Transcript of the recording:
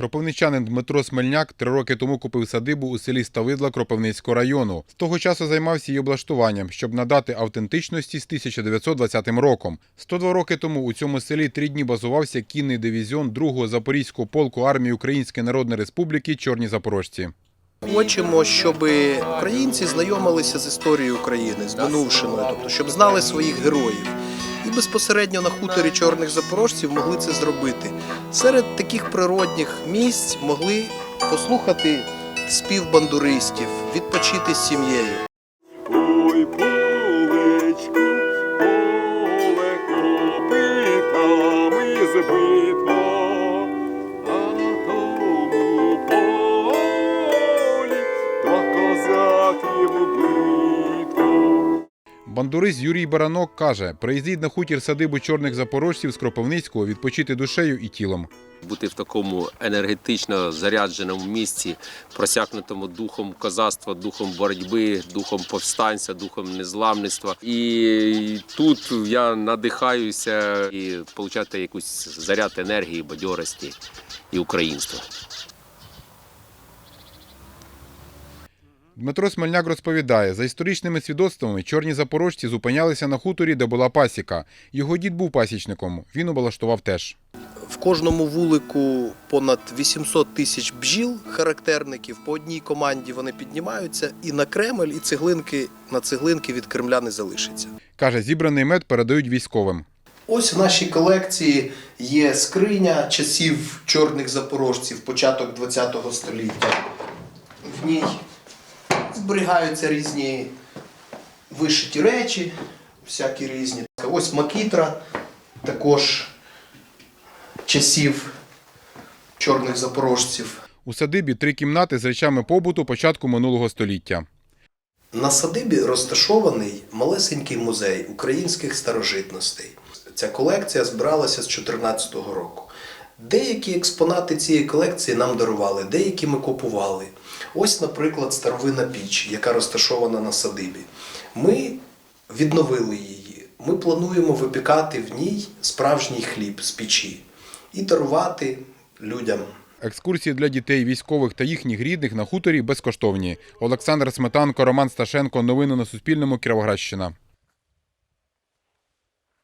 Кропивничанин Дмитро Смельняк три роки тому купив садибу у селі Ставидла Кропивницького району. З того часу займався її облаштуванням, щоб надати автентичності з 1920 роком. 102 роки тому у цьому селі три дні базувався кінний дивізіон 2-го Запорізького полку армії Української Народної Республіки Чорні Запорожці. Хочемо, щоб українці знайомилися з історією України, з минувшиною, тобто щоб знали своїх героїв. І безпосередньо на хуторі чорних запорожців могли це зробити. Серед таких природних місць могли послухати спів бандуристів, відпочити з сім'єю. Ой, полечку, поле копитами збито, Бандурист Юрій Баранок каже: приїздіть на хутір садибу чорних запорожців з Кропивницького відпочити душею і тілом. бути в такому енергетично зарядженому місці, просякнутому духом козацтва, духом боротьби, духом повстанця, духом незламництва. І тут я надихаюся і отримати якусь заряд енергії, бадьорості і українства. Дмитро Смельняк розповідає, за історичними свідоцтвами чорні запорожці зупинялися на хуторі, де була пасіка. Його дід був пасічником, він облаштував теж. В кожному вулику понад 800 тисяч бджіл, характерників. По одній команді вони піднімаються і на Кремль, і цеглинки на цеглинки від Кремля не залишиться. Каже, зібраний мед передають військовим. Ось в нашій колекції є скриня часів чорних запорожців, початок ХХ століття. В ній зберігаються різні вишиті речі, всякі різні. Ось макітра, також часів чорних запорожців. У садибі три кімнати з речами побуту початку минулого століття. На садибі розташований малесенький музей українських старожитностей. Ця колекція збиралася з 2014 року. Деякі експонати цієї колекції нам дарували, деякі ми купували. Ось, наприклад, старовина піч, яка розташована на садибі. Ми відновили її. Ми плануємо випікати в ній справжній хліб з печі і дарувати людям. Екскурсії для дітей, військових та їхніх рідних на хуторі безкоштовні. Олександр Сметанко, Роман Сташенко. Новини на Суспільному. Кіровоградщина.